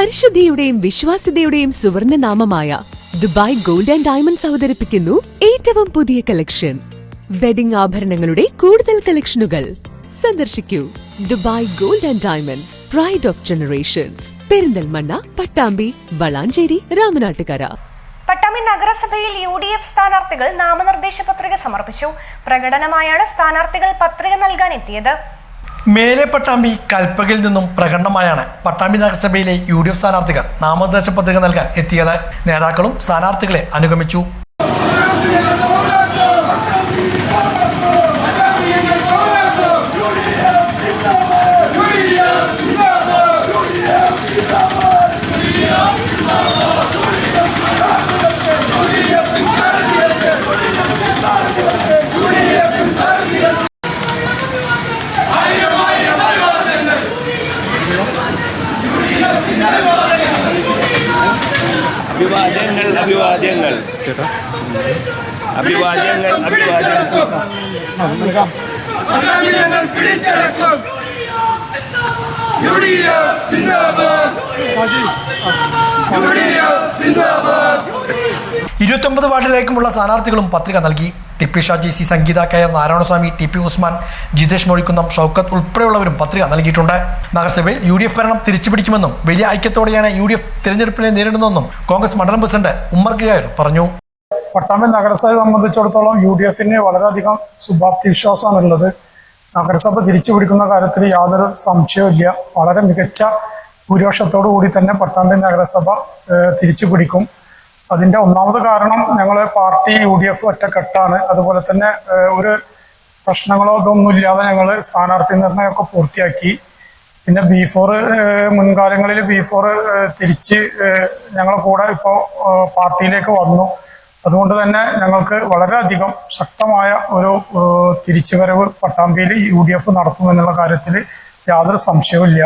പരിശുദ്ധിയുടെയും വിശ്വാസ്യതയുടെയും സുവർണ നാമമായ ദുബായ് ഗോൾഡ് ആൻഡ് ഡയമണ്ട്സ് അവതരിപ്പിക്കുന്നു ഏറ്റവും പുതിയ കളക്ഷൻ വെഡിംഗ് ആഭരണങ്ങളുടെ കൂടുതൽ കളക്ഷനുകൾ സന്ദർശിക്കൂ. Dubai gold and diamonds pride of generations Perinthalmanna Pattambi Valanchery Ramanattukara. Pattambi നഗരസഭയിൽ യു ഡി എഫ് സ്ഥാനാർത്ഥികൾ നാമനിർദ്ദേശ പത്രിക സമർപ്പിച്ചു. പ്രകടനമായാണ് സ്ഥാനാർത്ഥികൾ പത്രിക നൽകാൻ എത്തിയത്. മേലെ പട്ടാമ്പി കൽപ്പകയിൽ നിന്നും പ്രകടനമായാണ് പട്ടാമ്പി നഗരസഭയിലെ യു ഡി എഫ് സ്ഥാനാർത്ഥികൾ നാമനിർദ്ദേശ പത്രിക നൽകാൻ എത്തിയത്. നേതാക്കളും സ്ഥാനാർത്ഥികളെ അനുഗമിച്ചു. അഭിവാദ്യങ്ങൾ അഭിവാദ്യങ്ങൾ. അഭിവാദ്യങ്ങൾ അഭിവാദ്യങ്ങൾ. പിടിച്ചടക്കും യു ഡി എഫ് സിന്ദാബാദ് ഇരുപത്തൊമ്പത് വാർഡിലേക്കുമുള്ള സ്ഥാനാർത്ഥികളും പത്രിക നൽകി. T P Shaji C Sangeetha കയർ നാരായണസ്വാമി ടി പി ഉസ്മാൻ ജിതേഷ് മൊഴിക്കുന്നം ഷൗക്കത്ത് ഉൾപ്പെടെയുള്ളവരും പത്രിക നൽകിയിട്ടുണ്ട്. നഗരസഭയിൽ യു ഡി എഫ് ഭരണം തിരിച്ചുപിടിക്കുമെന്നും വലിയ ഐക്യത്തോടെയാണ് യു ഡി എഫ് തിരഞ്ഞെടുപ്പിനെ നേരിടുന്നതെന്നും കോൺഗ്രസ് മണ്ഡലം പ്രസിഡന്റ് ഉമ്മർ കിഴായർ പറഞ്ഞു. പട്ടാമ്പി നഗരസഭയെ സംബന്ധിച്ചിടത്തോളം യു ഡി എഫിന് വളരെയധികം ശുഭാപ്തി വിശ്വാസമാണുള്ളത് നഗരസഭ തിരിച്ചുപിടിക്കുന്ന കാര്യത്തിൽ യാതൊരു സംശയവുമില്ല വളരെ മികച്ച ഭൂരിപക്ഷത്തോടു കൂടി തന്നെ പട്ടാമ്പി നഗരസഭ തിരിച്ചുപിടിക്കും. തിരിച്ചു പിടിക്കും അതിന്റെ ഒന്നാമത് കാരണം ഞങ്ങൾ പാർട്ടി യു ഡി എഫ് ഒറ്റക്കെട്ടാണ്. അതുപോലെ തന്നെ ഒരു പ്രശ്നങ്ങളോ ഇതൊന്നും ഇല്ലാതെ ഞങ്ങൾ സ്ഥാനാർത്ഥി നിർണയമൊക്കെ പൂർത്തിയാക്കി. പിന്നെ ബി ഫോർ മുൻകാലങ്ങളിൽ ബി ഫോർ തിരിച്ച് ഞങ്ങളെ കൂടെ ഇപ്പോൾ പാർട്ടിയിലേക്ക് വന്നു. അതുകൊണ്ട് തന്നെ ഞങ്ങൾക്ക് വളരെയധികം ശക്തമായ ഒരു തിരിച്ചുവരവ് പട്ടാമ്പിയിൽ യു ഡി എഫ് നടത്തുമെന്നുള്ള കാര്യത്തിൽ യാതൊരു സംശയവുമില്ല.